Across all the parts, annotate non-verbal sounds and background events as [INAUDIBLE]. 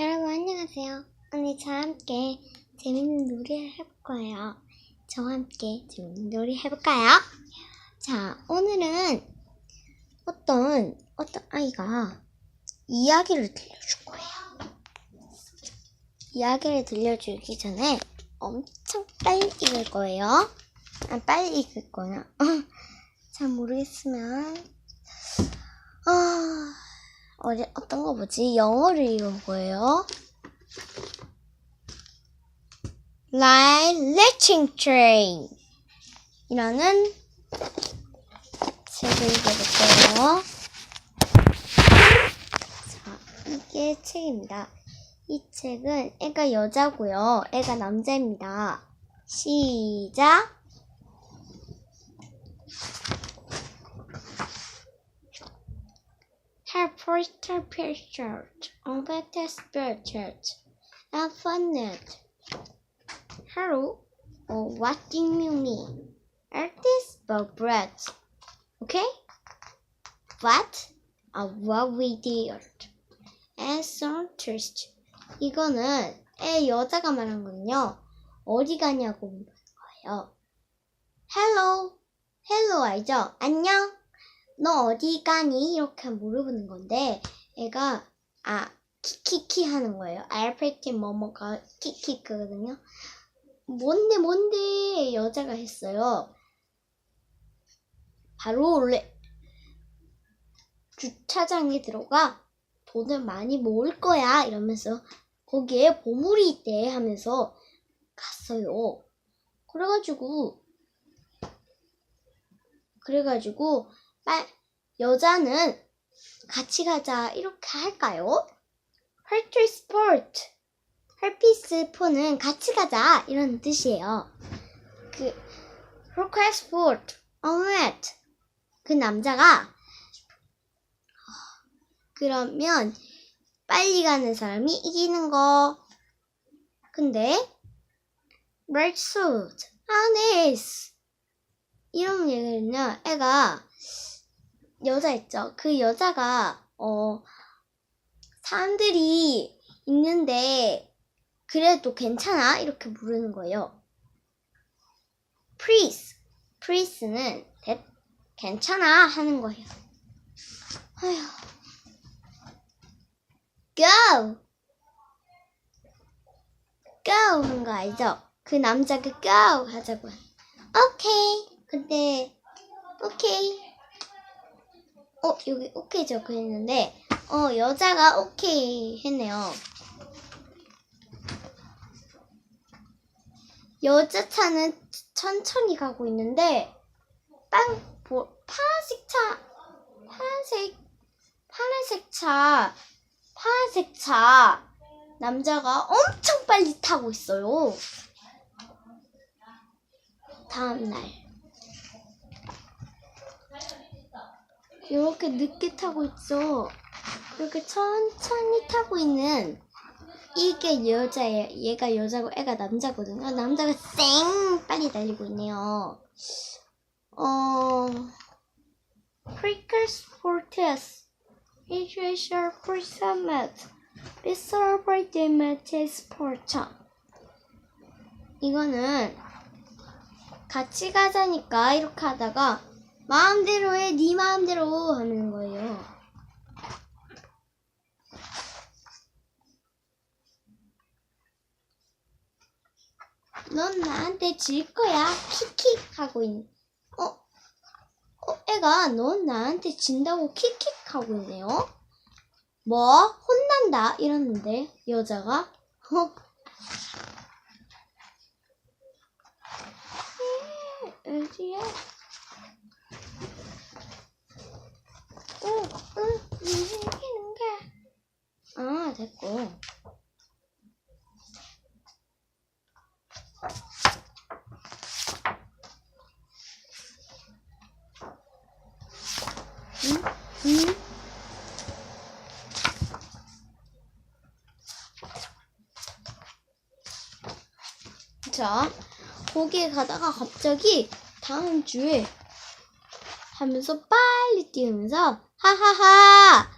여러분 안녕하세요. 오늘 저와 함께 재밌는 놀이를 해볼 거예요. 저와 함께 재밌는 놀이 해볼까요? 자, 오늘은 어떤 어떤 아이가 이야기를 들려줄 거예요. 이야기를 들려주기 전에 엄청 빨리 읽을 거예요. 아, 빨리 읽을 거야. [LAUGHS] 잘 모르겠으면 아. 어리, 어떤 거 뭐지? 영어를 읽을 거예요. Line Latching Train 이라는 책을 읽어볼 거예요. 자, 이게 책입니다. 이 책은 애가 여자고요. 애가 남자입니다. 시작. Her first picture on the spirit and funnet. Hello, oh, what do you mean? Are this about bread? Okay? What? A what we did. And some trist. 이거는 애 여자가 말한 거는요. 어디 가냐고 거예요. Hello. Hello 알죠? 안녕. 너 어디 가니? 이렇게 물어보는 건데 애가 아 키키키 하는 거예요. 알파벳 뭐뭐가 키키거든요. 뭔데 뭔데 여자가 했어요. 바로 원래 주차장에 들어가 돈을 많이 모을 거야 이러면서 거기에 보물이 있대 하면서 갔어요. 그래가지고 그래가지고 빨 여자는 같이 가자 이렇게 할까요? 헐트 스포트 헐피스 포는 같이 가자 이런 뜻이에요. 그 로컬 스포트 어메트 그 남자가 그러면 빨리 가는 사람이 이기는 거. 근데 red suit 아네스 이런 얘기는요 애가 여자 있죠. 그 여자가 어 사람들이 있는데 그래도 괜찮아 이렇게 부르는 거예요. please, please는 대, 괜찮아 하는 거예요. 아휴. go, go 하는 거 알죠? 그 남자가 go 하자고요. 오케이. 근데 오케이. 어, 여기 오케이 적혀 있는데, 어, 여자가 오케이 했네요. 여자 차는 천천히 가고 있는데, 빵, 뭐, 파란색 차, 파란색, 파란색 차, 파란색 차, 남자가 엄청 빨리 타고 있어요. 다음날. 이렇게 늦게 타고 있어. 이렇게 천천히 타고 있는 이게 여자예요. 얘가 여자고 애가 남자거든요. 남자가 쌩 빨리 달리고 있네요. 어, Prickers Fortes, Israel Presummit, Bizarre Damage Sport. 이거는 같이 가자니까 이렇게 하다가 마음대로 해, 네 마음대로 하는 거예요. 넌 나한테 질 거야. 킥킥 하고 있. 어? 어, 애가 넌 나한테 진다고 킥킥 하고 있네요. 뭐? 혼난다 이러는데 여자가 어? 어디야? 응, 응, 이기는 게. 아, 됐고. 자, 거기에 가다가 갑자기 다음 주에 하면서 빨리 뛰면서 하하하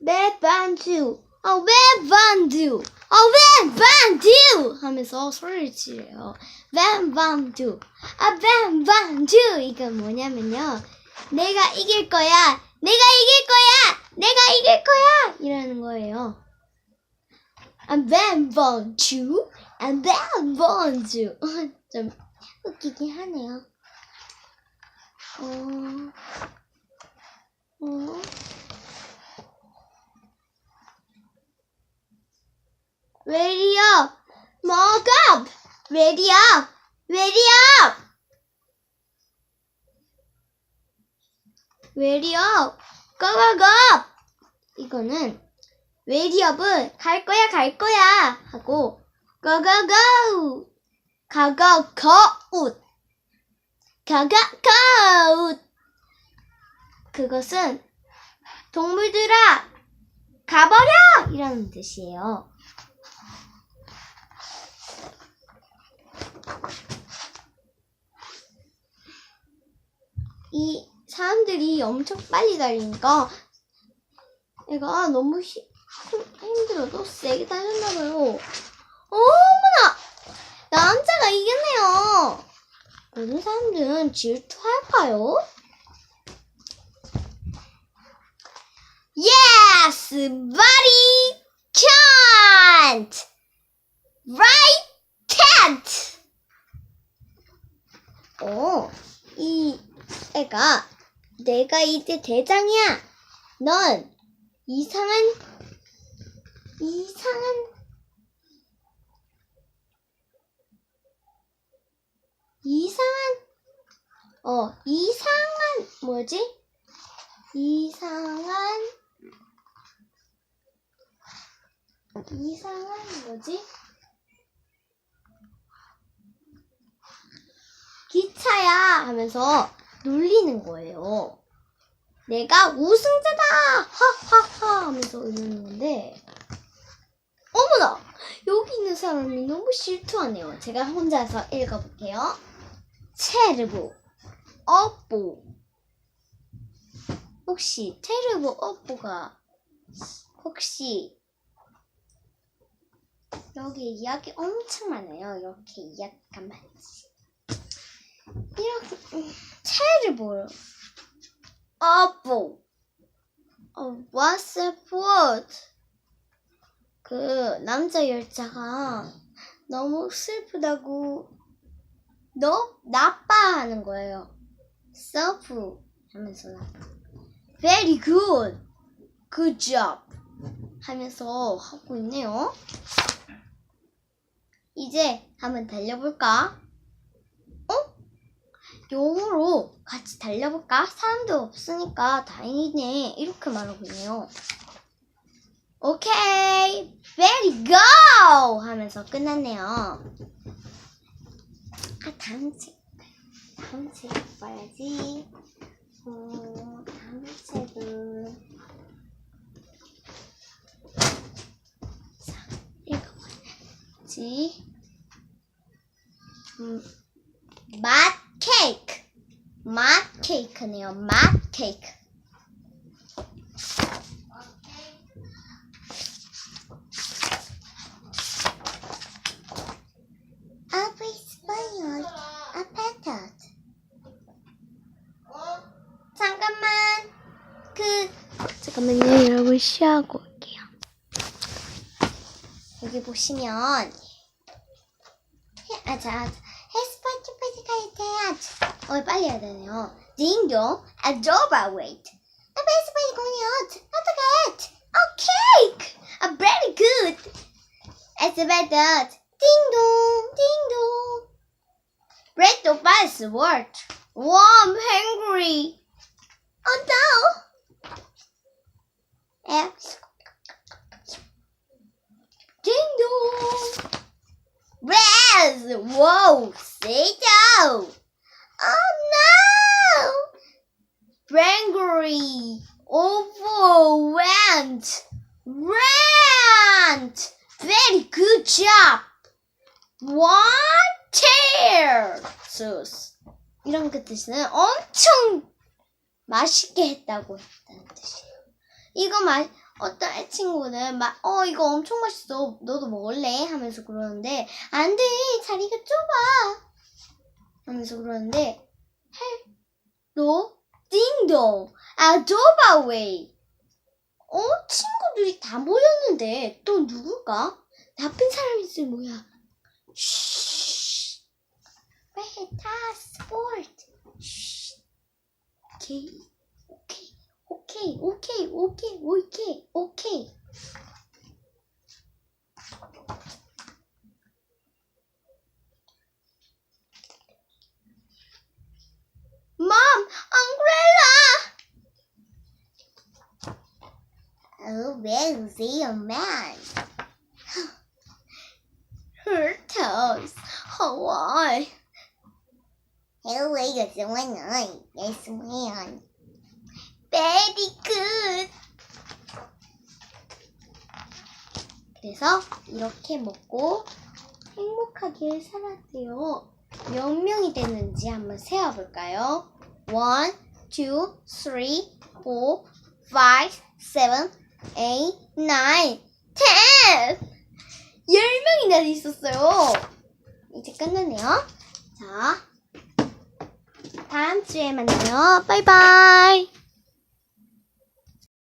내 반주 아, 왜 반두? 아, 왜 반두? 하면서 소리를 지르요. 반 반두. 아, 반 반두. 이건 뭐냐면요. 내가 이길 거야. 내가 이길 거야. 내가 이길 거야. 이러는 거예요. 아, 반 반두. 아, 반 반두. 좀 웃기긴 하네요. 어, 어. 왜리요? 먹어! 왜리요? 왜리요? 고고고! 이거는 웨리업은 갈 거야 갈 거야 하고 고고고! 가가 거웃 가가 거웃 그것은 동물들아 가버려! 이라는 뜻이에요. 이 사람들이 엄청 빨리 달리니까 얘가 너무 히, 힘- 힘들어도 세게 달렸나봐요. 어머나! 남자가 이겼네요. 모든 사람들은 질투할까요? Yes, buddy can't. Right can't. 어, 이 애가 내가 이제 대장이야. 넌 이상한 이상한 이상한 어 이상한 뭐지? 이상한 이상한 뭐지? 기차야 하면서 놀리는 거예요. 내가 우승자다! 하하하! 하면서 이러는 건데, 어머나! 여기 있는 사람이 너무 질투하네요. 제가 혼자서 읽어볼게요. 체르부, 업보. 혹시 체르부 업보가 혹시 여기 이야기 엄청 많아요. 이렇게 이야기가 많지. 이렇게 음, 체르부 업보. 어, what's the point? 그 남자 열차가 너무 슬프다고 너 나빠 하는 거예요. self 하면서 very good, good job 하면서 하고 있네요. 이제 한번 달려볼까? 어? 용으로 같이 달려볼까? 사람도 없으니까 다행이네. 이렇게 말하고 있네요. 오케이, very! 하면서 끝났네요. 아, 다음 책. 다음 책 봐야지. 어, 다음 책은. 자, 읽어봐야지. 음, 맛 케이크. 맛 케이크네요. 맛 케이크. Habla español. Apatat. 잠깐만. 그 잠깐만요. 여러분 쉬하고 올게요. 여기 보시면 아, 자, 헤스파이트 파이트 가이테야지. 어, 빨리 해야 되네요. 딩동, adoba wait. 아, 헤스파이트 공이었. 어떡해? 어, 케이크. 아, very good. 에스베드. 딩동, 딩동. Break the bus word. Wow, I'm hungry. Oh no. 에. 딩동. Res! Whoa! Sit down! Oh no! Brangry! Overwhelmed! Rant! Very good job! One tear! sus. 이런 그 뜻은 엄청 맛있게 했다고 했다는 뜻이에요. 이거 마, 어떤 친구는 막, 어, 이거 엄청 맛있어. 너도 먹을래? 하면서 그러는데, 안 돼. 자리가 좁아. 하면서 그러는데, 헬로, 띵동, 아조바웨이. 어? 친구들이 다 모였는데, 또 누굴까? 나쁜 사람이지, 뭐야. 쉬. 베타 스포츠. 쉬. 오케이. 오케이. 오케이. 오케이. 오케이. 오케이. 오케이. Where's the man? Her toes. Hawaii. Oh, wait, it's one eye. Yes, man. Very good. 그래서 이렇게 먹고 행복하게 살았대요. 몇 명이 됐는지 한번 세어볼까요? 1, 2, 3, 4, 5, 7, 8, 9, 10! 10명이나 있었어요. 이제 끝났네요. 자, 다음 주에 만나요. 바이바이.